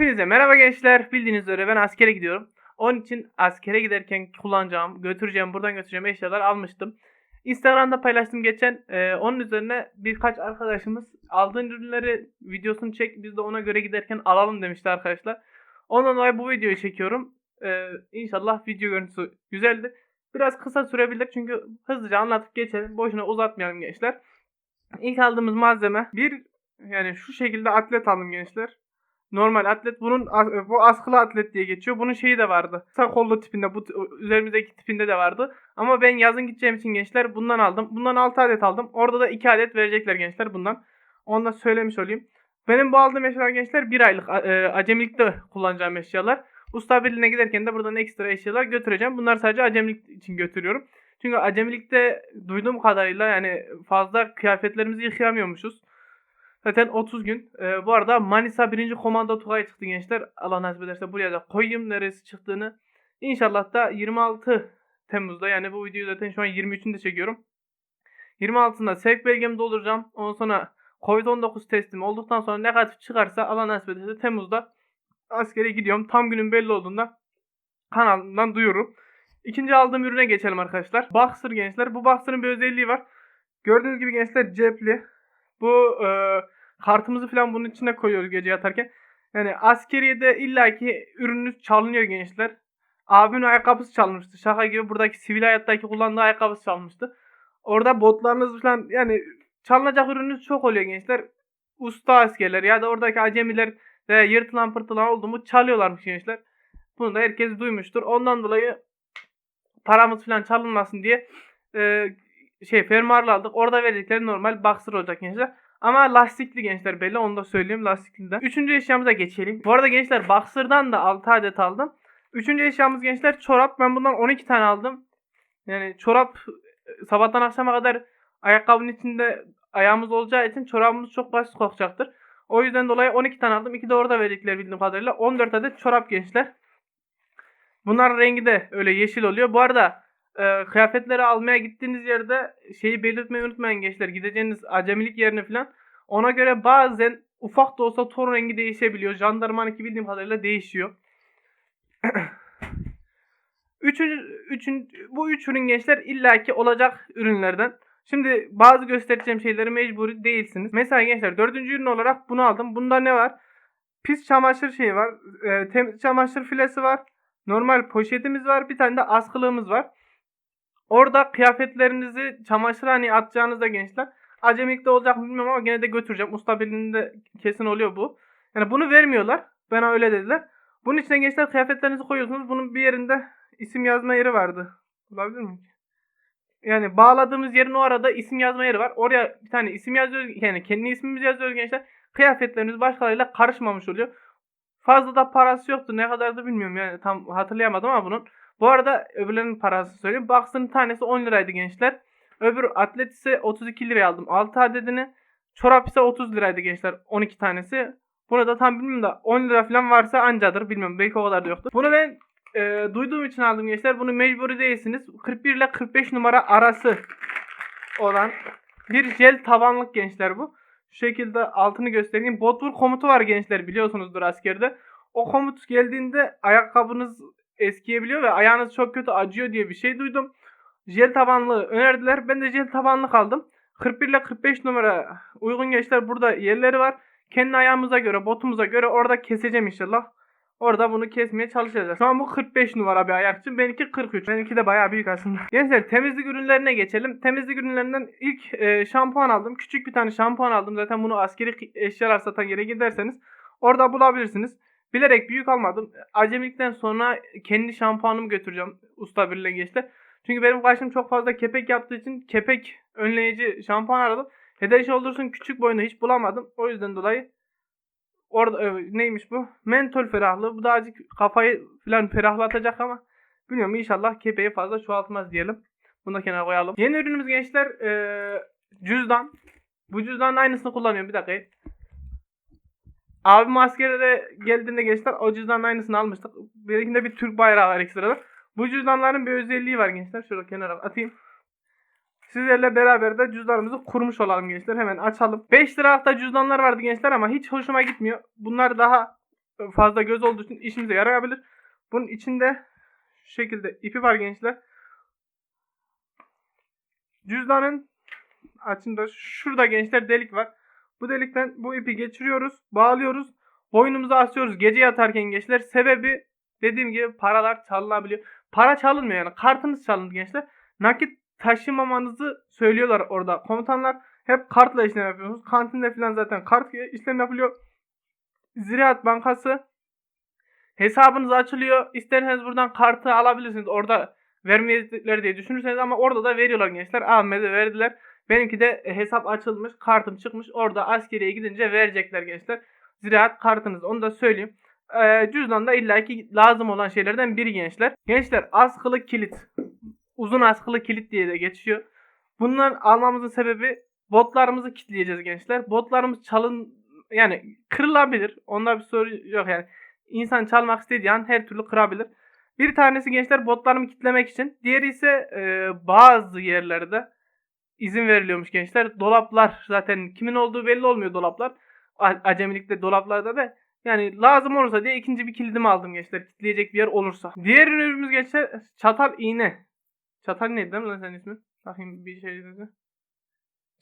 Hepinize merhaba gençler. Bildiğiniz üzere ben askere gidiyorum. Onun için askere giderken kullanacağım, götüreceğim, buradan götüreceğim eşyalar almıştım. Instagram'da paylaştım geçen. Ee, onun üzerine birkaç arkadaşımız aldığın ürünleri videosunu çek biz de ona göre giderken alalım demişti arkadaşlar. Ondan dolayı bu videoyu çekiyorum. Ee, inşallah video görüntüsü güzeldir. Biraz kısa sürebilir çünkü hızlıca anlatıp geçelim. Boşuna uzatmayalım gençler. İlk aldığımız malzeme bir yani şu şekilde atlet aldım gençler. Normal atlet bunun bu askılı atlet diye geçiyor. Bunun şeyi de vardı. Kısa kollu tipinde bu üzerimizdeki tipinde de vardı. Ama ben yazın gideceğim için gençler bundan aldım. Bundan 6 adet aldım. Orada da 2 adet verecekler gençler bundan. Onu da söylemiş olayım. Benim bu aldığım eşyalar gençler 1 aylık e, acemilikte kullanacağım eşyalar. Usta birliğine giderken de buradan ekstra eşyalar götüreceğim. Bunlar sadece acemilik için götürüyorum. Çünkü acemilikte duyduğum kadarıyla yani fazla kıyafetlerimizi yıkayamıyormuşuz. Zaten 30 gün. Ee, bu arada Manisa 1. Komando Tugay çıktı gençler. Allah nasip ederse buraya da koyayım neresi çıktığını. İnşallah da 26 Temmuz'da yani bu videoyu zaten şu an 23'ünde çekiyorum. 26'sında sevk belgemi dolduracağım. Ondan sonra Covid-19 testim olduktan sonra negatif çıkarsa Allah nasip ederse Temmuz'da askere gidiyorum. Tam günün belli olduğunda kanalımdan duyururum. İkinci aldığım ürüne geçelim arkadaşlar. Boxer gençler. Bu Boxer'ın bir özelliği var. Gördüğünüz gibi gençler cepli. Bu e, kartımızı falan bunun içine koyuyoruz gece yatarken. Yani askeriyede illaki ürününüz çalınıyor gençler. Abimin ayakkabısı çalmıştı. Şaka gibi buradaki sivil hayattaki kullandığı ayakkabısı çalmıştı. Orada botlarınız falan yani çalınacak ürününüz çok oluyor gençler. Usta askerler ya da oradaki acemiler ve yırtılan pırtılan oldu mu çalıyorlarmış gençler. Bunu da herkes duymuştur. Ondan dolayı paramız falan çalınmasın diye e, şey fermuarlı aldık. Orada verecekleri normal boxer olacak gençler. Ama lastikli gençler belli onu da söyleyeyim lastikliden. Üçüncü eşyamıza geçelim. Bu arada gençler boxer'dan da 6 adet aldım. Üçüncü eşyamız gençler çorap. Ben bundan 12 tane aldım. Yani çorap sabahtan akşama kadar ayakkabının içinde ayağımız olacağı için çorabımız çok basit kokacaktır. O yüzden dolayı 12 tane aldım. 2 de orada verecekler bildiğim kadarıyla. 14 adet çorap gençler. Bunların rengi de öyle yeşil oluyor. Bu arada e, kıyafetleri almaya gittiğiniz yerde şeyi belirtmeyi unutmayın gençler. Gideceğiniz acemilik yerine falan. Ona göre bazen ufak da olsa ton rengi değişebiliyor. Jandarmanınki bildiğim kadarıyla değişiyor. Üçüncü, üçün, bu üç ürün gençler illaki olacak ürünlerden. Şimdi bazı göstereceğim şeyleri mecburi değilsiniz. Mesela gençler dördüncü ürün olarak bunu aldım. Bunda ne var? Pis çamaşır şeyi var. E, temiz çamaşır filesi var. Normal poşetimiz var. Bir tane de askılığımız var. Orada kıyafetlerinizi çamaşırhaneye atacağınızda gençler acemilikte olacak mı bilmiyorum ama gene de götüreceğim. Usta birliğinde kesin oluyor bu. Yani bunu vermiyorlar. Bana öyle dediler. Bunun içine gençler kıyafetlerinizi koyuyorsunuz. Bunun bir yerinde isim yazma yeri vardı. Olabilir mi? Yani bağladığımız yerin o arada isim yazma yeri var. Oraya bir tane isim yazıyoruz. Yani kendi ismimizi yazıyoruz gençler. Kıyafetlerimiz başkalarıyla karışmamış oluyor. Fazla da parası yoktu. Ne kadardı bilmiyorum yani tam hatırlayamadım ama bunun. Bu arada öbürlerinin parasını söyleyeyim. Box'ın tanesi 10 liraydı gençler. Öbür atlet ise 32 liraya aldım. 6 adedini. Çorap ise 30 liraydı gençler. 12 tanesi. Bunu da tam bilmiyorum da 10 lira falan varsa ancadır. Bilmiyorum belki o kadar da yoktur. Bunu ben e, duyduğum için aldım gençler. Bunu mecburi değilsiniz. 41 ile 45 numara arası olan bir jel tabanlık gençler bu. Şu şekilde altını göstereyim. Botvur komutu var gençler biliyorsunuzdur askerde. O komut geldiğinde ayakkabınız eskiyebiliyor ve ayağınız çok kötü acıyor diye bir şey duydum. Jel tabanlı önerdiler. Ben de jel tabanlık aldım. 41 ile 45 numara uygun gençler burada yerleri var. Kendi ayağımıza göre, botumuza göre orada keseceğim inşallah. Orada bunu kesmeye çalışacağız. Şu an bu 45 numara bir ayak için. Benimki 43. Benimki de bayağı büyük aslında. Gençler temizlik ürünlerine geçelim. Temizlik ürünlerinden ilk e, şampuan aldım. Küçük bir tane şampuan aldım. Zaten bunu askeri eşyalar satan yere giderseniz orada bulabilirsiniz. Bilerek büyük almadım. Acemilikten sonra kendi şampuanımı götüreceğim usta birle geçti. Çünkü benim karşım çok fazla kepek yaptığı için kepek önleyici şampuan aradım. Head Shoulders'ın küçük boyunu hiç bulamadım. O yüzden dolayı orada e, neymiş bu? Mentol ferahlığı. Bu da azıcık kafayı falan ferahlatacak ama bilmiyorum inşallah kepeği fazla çoğaltmaz diyelim. Bunu da kenara koyalım. Yeni ürünümüz gençler e, cüzdan. Bu cüzdanın aynısını kullanıyorum. Bir dakika. Abim askerde geldiğinde gençler o cüzdanın aynısını almıştık. Birikinde bir Türk bayrağı var ekstradan. Bu cüzdanların bir özelliği var gençler. Şöyle kenara atayım. Sizlerle beraber de cüzdanımızı kurmuş olalım gençler. Hemen açalım. 5 lira hafta cüzdanlar vardı gençler ama hiç hoşuma gitmiyor. Bunlar daha fazla göz olduğu için işimize yarayabilir. Bunun içinde şu şekilde ipi var gençler. Cüzdanın açında şurada gençler delik var. Bu delikten bu ipi geçiriyoruz, bağlıyoruz. Boynumuza asıyoruz gece yatarken gençler. Sebebi dediğim gibi paralar çalınabiliyor. Para çalınmıyor yani. Kartınız çalındı gençler. Nakit taşımamanızı söylüyorlar orada. Komutanlar hep kartla işlem yapıyorsunuz. Kantinde falan zaten kart işlem yapılıyor. Ziraat Bankası hesabınız açılıyor. İsterseniz buradan kartı alabilirsiniz. Orada vermeyecekler diye düşünürseniz ama orada da veriyorlar gençler. Ahmet'e verdiler. Benimki de hesap açılmış. Kartım çıkmış. Orada askeriye gidince verecekler gençler. Ziraat kartınız. Onu da söyleyeyim. Ee, cüzdan da illaki lazım olan şeylerden biri gençler. Gençler askılı kilit. Uzun askılı kilit diye de geçiyor. Bundan almamızın sebebi botlarımızı kilitleyeceğiz gençler. Botlarımız çalın yani kırılabilir. Onda bir sorun yok yani. İnsan çalmak istediği an her türlü kırabilir. Bir tanesi gençler botlarımı kitlemek için. Diğeri ise e, bazı yerlerde izin veriliyormuş gençler. Dolaplar zaten kimin olduğu belli olmuyor dolaplar. Acemilikte dolaplarda da yani lazım olursa diye ikinci bir kilidimi aldım gençler. Kitleyecek bir yer olursa. Diğer ürünümüz gençler çatal iğne. Çatal neydi değil mi lan senin ismin? Bakayım bir şey dedi.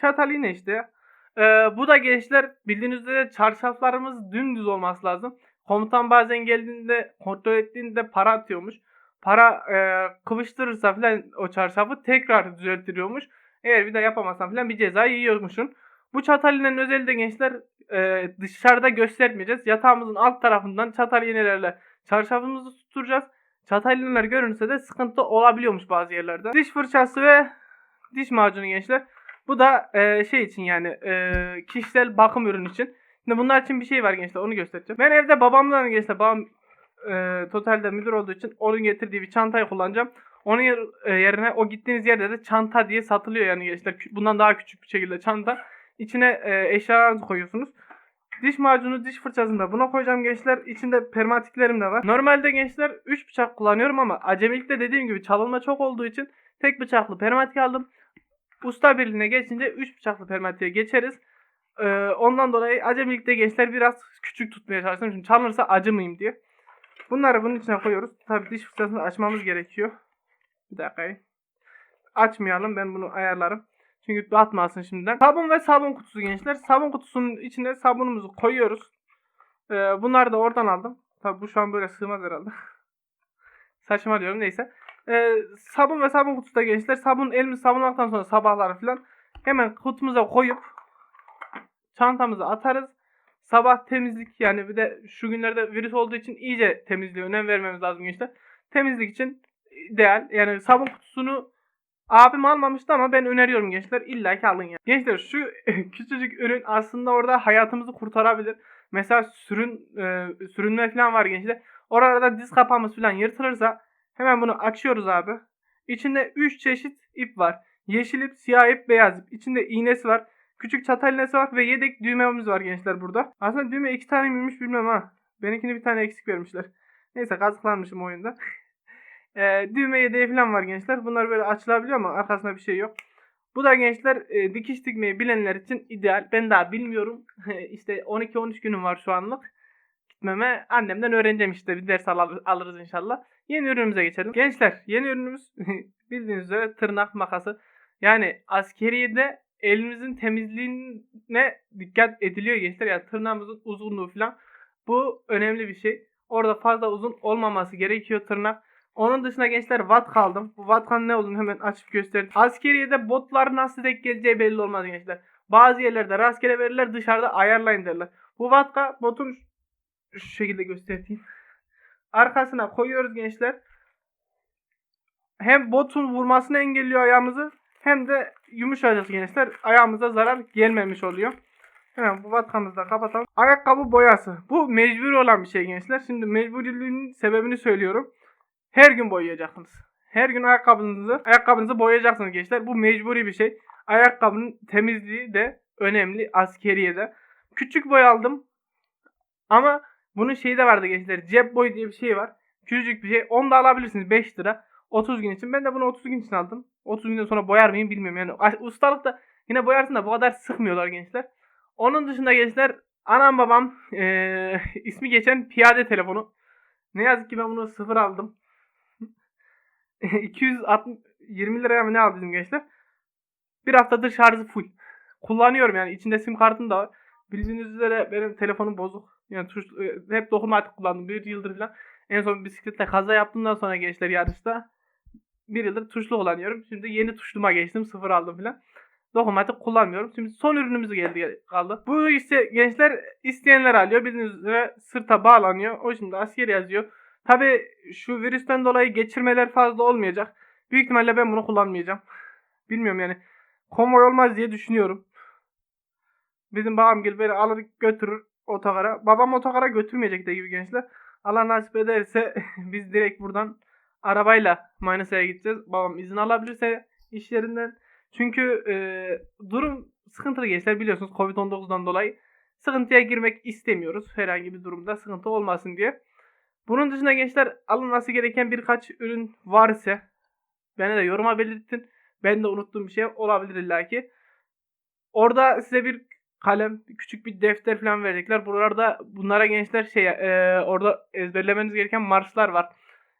Çatal iğne işte. Ee, bu da gençler bildiğiniz üzere çarşaflarımız dümdüz olması lazım. Komutan bazen geldiğinde kontrol ettiğinde para atıyormuş. Para e, kıvıştırırsa falan o çarşafı tekrar düzeltiliyormuş. Eğer bir de yapamazsan falan bir ceza yiyormuşsun. Bu çatal iğnenin özelliği de gençler e, dışarıda göstermeyeceğiz. Yatağımızın alt tarafından çatal iğnelerle çarşafımızı tutturacağız. Çatal görünürse de sıkıntı olabiliyormuş bazı yerlerde. Diş fırçası ve diş macunu gençler. Bu da e, şey için yani e, kişisel bakım ürün için. Şimdi bunlar için bir şey var gençler onu göstereceğim. Ben evde babamdan gençler babam e, totalde müdür olduğu için onun getirdiği bir çantayı kullanacağım. Onun e, yerine o gittiğiniz yerde de çanta diye satılıyor yani. Kü- Bundan daha küçük bir şekilde çanta. İçine e, eşyalarınızı koyuyorsunuz. Diş macunu, diş fırçasını da buna koyacağım gençler. İçinde permatiklerim de var. Normalde gençler 3 bıçak kullanıyorum ama acemilikte dediğim gibi çalınma çok olduğu için tek bıçaklı permatik aldım. Usta birliğine geçince 3 bıçaklı permatiğe geçeriz. Ee, ondan dolayı acemilikte gençler biraz küçük tutmaya çalıştım. Çünkü çalınırsa acımayayım diye. Bunları bunun içine koyuyoruz. Tabii diş fırçasını açmamız gerekiyor. Bir dakika. Açmayalım ben bunu ayarlarım. Çünkü batmasın şimdiden. Sabun ve sabun kutusu gençler. Sabun kutusunun içine sabunumuzu koyuyoruz. Ee, bunları da oradan aldım. Tabii bu şu an böyle sığmaz herhalde. Saçma diyorum neyse. Ee, sabun ve sabun kutusu da gençler. Sabun elimizi sabunladıktan sonra sabahları falan hemen kutumuza koyup çantamıza atarız. Sabah temizlik yani bir de şu günlerde virüs olduğu için iyice temizliğe önem vermemiz lazım gençler. Temizlik için ideal. Yani sabun kutusunu abim almamıştı ama ben öneriyorum gençler. İlla ki alın ya. Gençler şu küçücük ürün aslında orada hayatımızı kurtarabilir. Mesela sürün e, sürünme falan var gençler. Oralarda diz kapağımız falan yırtılırsa hemen bunu açıyoruz abi. İçinde 3 çeşit ip var. Yeşil ip, siyah ip, beyaz ip. İçinde iğnesi var. Küçük çatal iğnesi var ve yedek düğmemiz var gençler burada. Aslında düğme iki tane miymiş bilmem ha. Benimkini bir tane eksik vermişler. Neyse kazıklanmışım oyunda. Ee, düğme yedeği falan var gençler. Bunlar böyle açılabiliyor ama arkasında bir şey yok. Bu da gençler e, dikiş dikmeyi bilenler için ideal. Ben daha bilmiyorum. işte 12-13 günüm var şu anlık. Gitmeme annemden öğreneceğim işte. Bir ders al- alırız inşallah. Yeni ürünümüze geçelim. Gençler yeni ürünümüz bildiğiniz üzere tırnak makası. Yani askeriyede elimizin temizliğine dikkat ediliyor gençler. Yani tırnağımızın uzunluğu falan. Bu önemli bir şey. Orada fazla uzun olmaması gerekiyor tırnak. Onun dışında gençler watt kaldım. Bu watt'ın ne olduğunu hemen açıp göstereyim. Askeriyede botlar nasıl denk geleceği belli olmaz gençler. Bazı yerlerde rastgele verirler dışarıda ayarlayın derler. Bu wattka botun şu şekilde göstereyim. Arkasına koyuyoruz gençler. Hem botun vurmasını engelliyor ayağımızı hem de yumuşacık gençler ayağımıza zarar gelmemiş oluyor. Hemen bu vatkamızı da kapatalım. Ayakkabı boyası. Bu mecburi olan bir şey gençler. Şimdi mecburiliğinin sebebini söylüyorum. Her gün boyayacaksınız. Her gün ayakkabınızı ayakkabınızı boyayacaksınız gençler. Bu mecburi bir şey. Ayakkabının temizliği de önemli askeriyede. Küçük boy aldım. Ama bunun şeyi de vardı gençler. Cep boyu diye bir şey var. Küçücük bir şey. Onu da alabilirsiniz 5 lira. 30 gün için. Ben de bunu 30 gün için aldım. 30 günden sonra boyar mıyım bilmiyorum. Yani ustalık da yine boyarsın da bu kadar sıkmıyorlar gençler. Onun dışında gençler Anam babam eee, ismi geçen piyade telefonu. Ne yazık ki ben bunu sıfır aldım. 260 20 liraya mı ne aldım gençler? Bir haftadır şarjı full. Kullanıyorum yani içinde sim kartım da var. Bildiğiniz üzere benim telefonum bozuk. Yani tuş, e, hep dokunmatik kullandım bir yıldır falan. En son bisikletle kaza yaptığımdan sonra gençler yarışta bir yıldır tuşlu kullanıyorum. Şimdi yeni tuşluma geçtim. Sıfır aldım falan. Dokunmatik kullanmıyorum. Şimdi son ürünümüz geldi kaldı. Bu işte gençler isteyenler alıyor. Bildiğiniz üzere sırta bağlanıyor. O şimdi asker yazıyor. Tabi şu virüsten dolayı geçirmeler fazla olmayacak. Büyük ihtimalle ben bunu kullanmayacağım. Bilmiyorum yani. Konvoy olmaz diye düşünüyorum. Bizim babam gibi beni alır götürür otogara. Babam otogara götürmeyecek de gibi gençler. Allah nasip ederse biz direkt buradan arabayla Manisa'ya gideceğiz. Babam izin alabilirse iş yerinden. Çünkü e, durum sıkıntılı gençler biliyorsunuz Covid-19'dan dolayı. Sıkıntıya girmek istemiyoruz. Herhangi bir durumda sıkıntı olmasın diye. Bunun dışında gençler alınması gereken birkaç ürün var ise bana da yoruma belirtin. Ben de unuttuğum bir şey olabilir illaki. Orada size bir kalem, küçük bir defter falan verecekler. Buralarda bunlara gençler şey e, orada ezberlemeniz gereken marşlar var.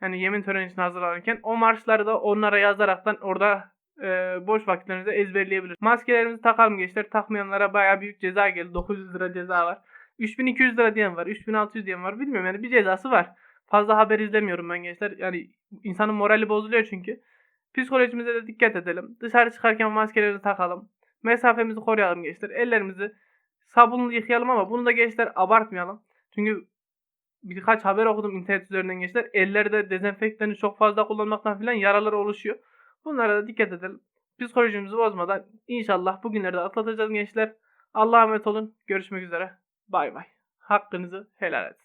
Yani yemin töreni için hazırlanırken o marşları da onlara yazaraktan orada e, boş vakitlerinizde ezberleyebilirsiniz. Maskelerimizi takalım gençler. Takmayanlara bayağı büyük ceza geldi. 900 lira ceza var. 3200 lira diyen var. 3600 diyen var. Bilmiyorum yani bir cezası var. Fazla haber izlemiyorum ben gençler. Yani insanın morali bozuluyor çünkü. Psikolojimize de dikkat edelim. Dışarı çıkarken maskeleri takalım. Mesafemizi koruyalım gençler. Ellerimizi sabunlu yıkayalım ama bunu da gençler abartmayalım. Çünkü birkaç haber okudum internet üzerinden gençler. Ellerde dezenfektanı çok fazla kullanmaktan filan yaralar oluşuyor. Bunlara da dikkat edelim. Psikolojimizi bozmadan inşallah bugünleri de atlatacağız gençler. Allah'a emanet olun. Görüşmek üzere. Bay bay. Hakkınızı helal edin.